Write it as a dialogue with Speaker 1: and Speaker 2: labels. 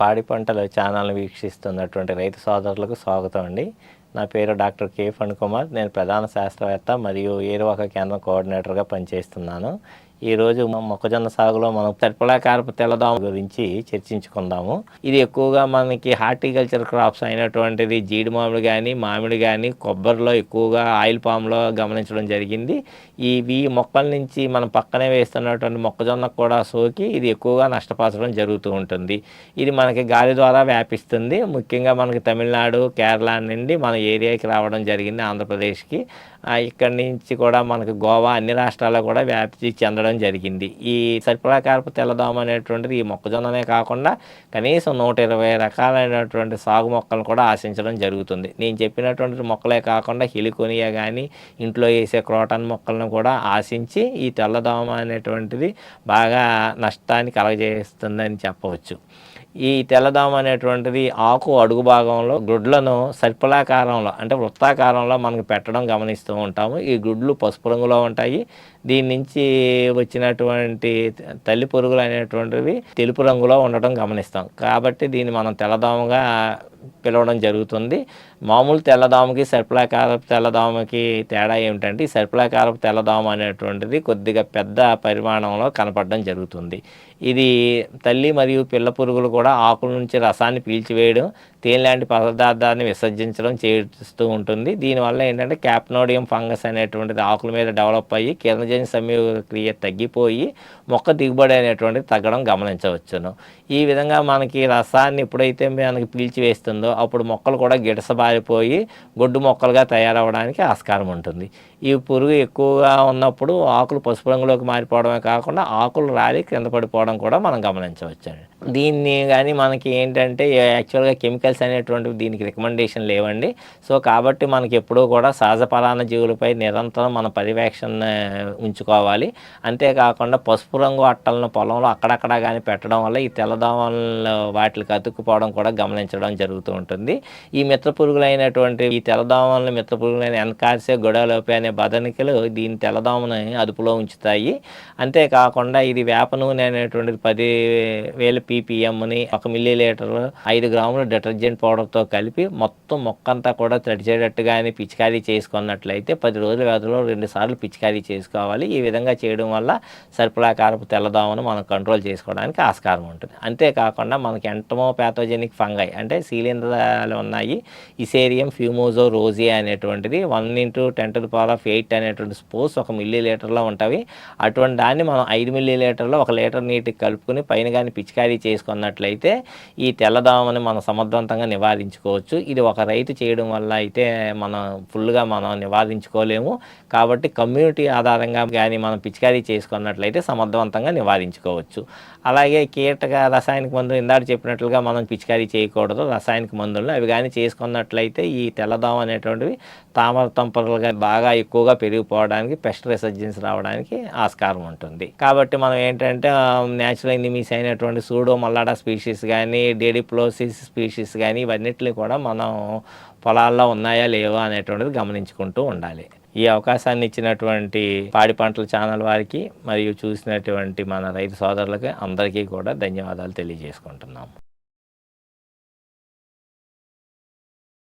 Speaker 1: పాడి పంటల ఛానల్ వీక్షిస్తున్నటువంటి రైతు సోదరులకు స్వాగతం అండి. నా పేరు డాక్టర్ కే. ఫణ్ కుమార్ నేను ప్రధాన శాస్త్రవేత్త మరియు ఏరువాక కేంద్రం కోఆర్డినేటర్గా పనిచేస్తున్నాను. ఈరోజు మొక్కజొన్న సాగులో మనం తెరపలాకారపు తెల్లదోమ గురించి చర్చించుకుందాము. ఇది ఎక్కువగా మనకి హార్టికల్చర్ క్రాప్స్ అయినటువంటిది జీడి మామిడి కానీ మామిడి కానీ కొబ్బరిలో ఎక్కువగా ఆయిల్ పామ్లో గమనించడం జరిగింది. ఇవి మొక్కల నుంచి మనం పక్కనే వేస్తున్నటువంటి మొక్కజొన్న కూడా సోకి ఇది ఎక్కువగా నష్టపరచడం జరుగుతూ ఉంటుంది. ఇది మనకి గాలి ద్వారా వ్యాపిస్తుంది. ముఖ్యంగా మనకి తమిళనాడు కేరళ నుండి మన ఏరియాకి రావడం జరిగింది ఆంధ్రప్రదేశ్కి. ఇక్కడి నుంచి కూడా మనకి గోవా అన్ని రాష్ట్రాల్లో కూడా వ్యాప్తి చెందడం జరిగింది. ఈ సర్పలాకారపు తెల్లదోమ అనేటువంటిది ఈ మొక్కజొన్ననే కాకుండా కనీసం నూట ఇరవై రకాలైనటువంటి సాగు మొక్కలను కూడా ఆశించడం జరుగుతుంది. నేను చెప్పినటువంటి మొక్కలే కాకుండా హిలికోనియా కానీ ఇంట్లో వేసే క్రోటన్ మొక్కలను కూడా ఆశించి ఈ తెల్లదోమ అనేటువంటిది బాగా నష్టాన్ని కలగజేస్తుందని చెప్పవచ్చు. ఈ తెల్లదోమ అనేటువంటిది ఆకు అడుగు భాగంలో గుడ్లను సర్పలాకారంలో అంటే వృత్తాకారంలో మనకు పెట్టడం గమనిస్తూ ఉంటాము. ఈ గుడ్లు పసుపు రంగులో ఉంటాయి. దీని నుంచి వచ్చినటువంటి తల్లి పురుగులు అనేటువంటివి తెలుపు రంగులో ఉండటం గమనిస్తాం. కాబట్టి దీన్ని మనం తెల్లదోమగా పిలవడం జరుగుతుంది. మామూలు తెల్లదోమకి సర్పలాకారపు తెల్లదోమకి తేడా ఏమిటంటే ఈ సర్పలాకారపు తెల్లదోమ అనేటువంటిది కొద్దిగా పెద్ద పరిమాణంలో కనపడడం జరుగుతుంది. ఇది తల్లి మరియు పిల్ల పురుగులు కూడా ఆకుల నుంచి రసాన్ని పీల్చివేయడం తేనె లాంటి పదార్థాన్ని విసర్జించడం చేస్తూ ఉంటుంది. దీనివల్ల ఏంటంటే క్యాప్నోడియం ఫంగస్ అనేటువంటిది ఆకుల మీద డెవలప్ అయ్యి కిరణజన్య సంయోగక్రియ తగ్గిపోయి మొక్క దిగుబడి అనేటువంటిది తగ్గడం గమనించవచ్చును. ఈ విధంగా మనకి రసాన్ని ఎప్పుడైతే మనకి పీల్చివేస్తుందో అప్పుడు మొక్కలు కూడా గిడసబారిపోయి గొడ్డు మొక్కలుగా తయారవడానికి ఆస్కారం ఉంటుంది. ఈ పురుగు ఎక్కువగా ఉన్నప్పుడు ఆకులు పసుపు రంగులోకి మారిపోవడమే కాకుండా ఆకులు రాలి కింద పడిపోవడం కూడా మనం గమనించవచ్చు దీన్ని కానీ మనకి ఏంటంటే యాక్చువల్గా కెమికల్స్ అనేటువంటివి దీనికి రికమెండేషన్ లేవండి. సో కాబట్టి మనకి ఎప్పుడూ కూడా సహజ పరాన్న జీవులపై నిరంతరం మన పర్యవేక్షణ ఉంచుకోవాలి. అంతేకాకుండా పసుపు రంగు అట్టలను పొలంలో అక్కడక్కడ కానీ పెట్టడం వల్ల ఈ తెల్లదోమలు వాటికి అతుక్కుపోవడం కూడా గమనించడం జరుగుతూ ఉంటుంది. ఈ మిత్ర పురుగులైనటువంటి ఈ తెల్లదోమలను మిత్ర పురుగులైన ఎన్కార్సే గొడవలోపి అనే బదనికలు దీని తెల్లదోమని అదుపులో ఉంచుతాయి. అంతేకాకుండా ఇది వేప నూనె అనేటువంటిది పది వేల పీపీఎంని ఒక మిల్లీ లీటర్ ఐదు గ్రాముల డిటర్జెంట్ పౌడర్తో కలిపి మొత్తం మొక్కంతా కూడా తడిచేటట్టుగానే పిచికారీ చేసుకున్నట్లయితే పది రోజుల వ్యవధిలో రెండు సార్లు పిచికారీ చేసుకోవాలి. ఈ విధంగా చేయడం వల్ల సర్పులాకారపు తెల్లదోమను మనం కంట్రోల్ చేసుకోవడానికి ఆస్కారం ఉంటుంది. అంతేకాకుండా మనకి ఎంటమో ప్యాథోజెనిక్ ఫంగై అంటే శీలింద్రాలు ఉన్నాయి. ఇసేరియం ఫ్యూమోజో రోజీ అనేటువంటిది one into ten to power of eight అనేటువంటి స్పోర్స్ ఒక మిల్లీ లీటర్లో ఉంటాయి అటువంటి దాన్ని మనం ఐదు మిల్లీ లీటర్లో ఒక లీటర్ నీటికి కలుపుకొని పైన కానీ పిచికారీ చేసుకున్నట్లయితే ఈ తెల్లదోమని మనం సమర్థవంతంగా నివారించుకోవచ్చు. ఇది ఒక రైతు చేయడం వల్ల అయితే మనం ఫుల్గా మనం నివారించుకోలేము. కాబట్టి కమ్యూనిటీ ఆధారంగా కానీ మనం పిచికారీ చేసుకున్నట్లయితే సమర్థవంతంగా నివారించుకోవచ్చు. అలాగే కీటక రసాయనిక మందులు ఇందాక చెప్పినట్లుగా మనం పిచికారీ చేయకూడదు. రసాయనిక మందులను అవి కానీ చేసుకున్నట్లయితే ఈ తెల్లదోమ అనేటువంటివి తామర తంపరలుగా బాగా ఎక్కువగా పెరిగిపోవడానికి పెస్ట్ రెసర్జెన్స్ రావడానికి ఆస్కారం ఉంటుంది. కాబట్టి మనం ఏంటంటే న్యాచురల్ ఎనిమీస్ అయినటువంటి సూడు మల్లాడా స్పీషీస్ కానీ డేడిప్లోసిస్ స్పీషీస్ కానీ ఇవన్నిటిని కూడా మనం పొలాల్లో ఉన్నాయా లేవా అనేటువంటిది గమనించుకుంటూ ఉండాలి. ఈ అవకాశాన్ని ఇచ్చినటువంటి పాడి పంటల ఛానల్ వారికి మరియు చూసినటువంటి మన రైతు సోదరులకి అందరికీ కూడా ధన్యవాదాలు తెలియజేసుకుంటున్నాము.